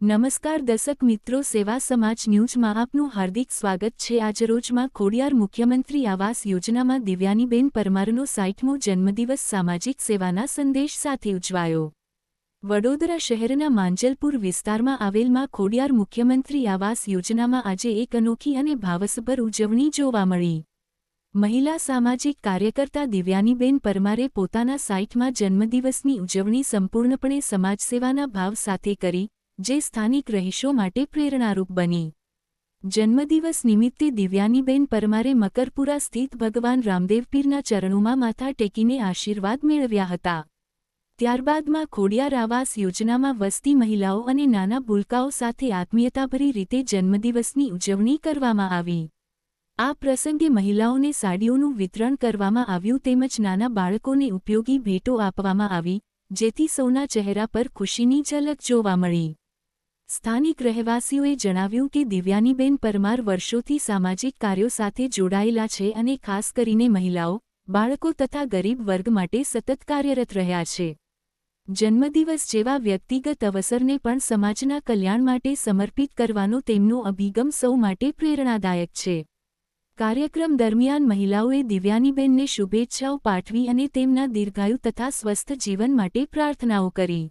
નમસ્કાર દર્શક મિત્રો, સેવા સમાજ ન્યૂઝમાં આપનું હાર્દિક સ્વાગત છે. આજરોજમાં ખોડિયાર મુખ્યમંત્રી આવાસ યોજનામાં દિવ્યાનીબેન પરમારનો સાઠમો જન્મદિવસ સામાજિક સેવાના સંદેશ સાથે ઉજવાયો. વડોદરા શહેરના માંજલપુર વિસ્તારમાં આવેલમાં ખોડિયાર મુખ્યમંત્રી આવાસ યોજનામાં આજે એક અનોખી અને ભાવસભર ઉજવણી જોવા મળી. મહિલા સામાજિક કાર્યકર્તા દિવ્યાનીબેન પરમારે પોતાના સાઠમાં જન્મદિવસની ઉજવણી સંપૂર્ણપણે સમાજસેવાના ભાવ સાથે કરી જે સ્થાનિક રહીશો માટે પ્રેરણારૂપ બની. જન્મદિવસ નિમિત્તે દિવ્યાનીબેન પરમારે મકરપુરા સ્થિત ભગવાન રામદેવપીરના ચરણોમાં માથા ટેકીને આશીર્વાદ મેળવ્યા હતા. ત્યારબાદમાં ખોડિયાર આવાસ યોજનામાં વસતી મહિલાઓ અને નાના ભૂલકાઓ સાથે આત્મીયતાભરી રીતે જન્મદિવસની ઉજવણી કરવામાં આવી. આ પ્રસંગે મહિલાઓને સાડીઓનું વિતરણ કરવામાં આવ્યું તેમજ નાના બાળકોને ઉપયોગી ભેટો આપવામાં આવી, જેથી સૌના ચહેરા પર ખુશીની ઝલક જોવા મળી. સ્થાનિક રહેવાસીઓએ જણાવ્યું કે દિવ્યાનીબેન પરમાર વર્ષોથી સામાજિક કાર્યો સાથે જોડાયેલા છે અને ખાસ કરીને મહિલાઓ, બાળકો તથા ગરીબ વર્ગ માટે સતત કાર્યરત રહ્યા છે. જન્મદિવસ જેવા વ્યક્તિગત અવસરને પણ સમાજના કલ્યાણ માટે સમર્પિત કરવાનો તેમનો અભિગમ સૌ માટે પ્રેરણાદાયક છે. કાર્યક્રમ દરમિયાન મહિલાઓએ દિવ્યાનીબેનને શુભેચ્છાઓ પાઠવી અને તેમના દીર્ઘાયુ તથા સ્વસ્થ જીવન માટે પ્રાર્થનાઓ કરી.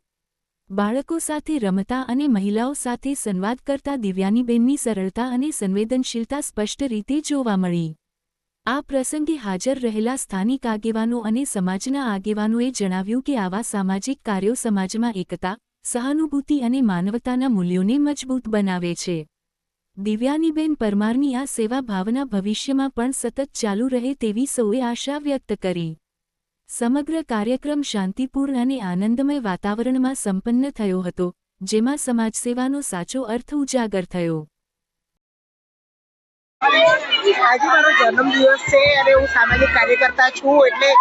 બાળકો સાથે રમતા અને મહિલાઓ સાથે સંવાદ કરતા દિવ્યાનીબેનની સરળતા અને સંવેદનશીલતા સ્પષ્ટ રીતે જોવા મળી. આ પ્રસંગે હાજર રહેલા સ્થાનિક આગેવાનો અને સમાજના આગેવાનોએ જણાવ્યું કે આવા સામાજિક કાર્યો સમાજમાં એકતા, સહાનુભૂતિ અને માનવતાના મૂલ્યોને મજબૂત બનાવે છે. દિવ્યાનીબેન પરમારની આ સેવા ભાવના ભવિષ્યમાં પણ સતત ચાલુ રહે તેવી સૌએ આશા વ્યક્ત કરી. સમગ્ર કાર્યક્રમ શાંતિપૂર્ણ અને આનંદમય વાતાવરણમાં સંપન્ન થયો હતો, જેમાં સમાજસેવાનો સાચો અર્થ ઉજાગર થયો. આજે મારો જન્મદિવસ છે અને હું સામાજિક કાર્યકર્તા છું એટલે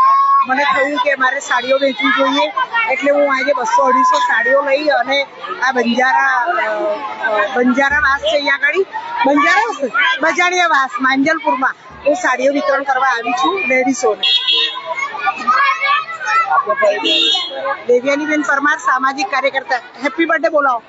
મને થયું કે મારે સાડીઓ વેચવી જોઈએ. એટલે હું આજે બસો અઢીસો સાડીઓ લઈ અને આ બંજારા બંજારા વાસ છે અહીંયા આગળ. બંજારા? બજાણીયા વાસ, માંજલપુરમાં. હું સાડીઓ વિતરણ કરવા આવી છું લેડીસોને દેવ્યાનીબેન પરમાર સામાજિક કાર્યકર્તા. હેપી બર્થડે બોલાવો.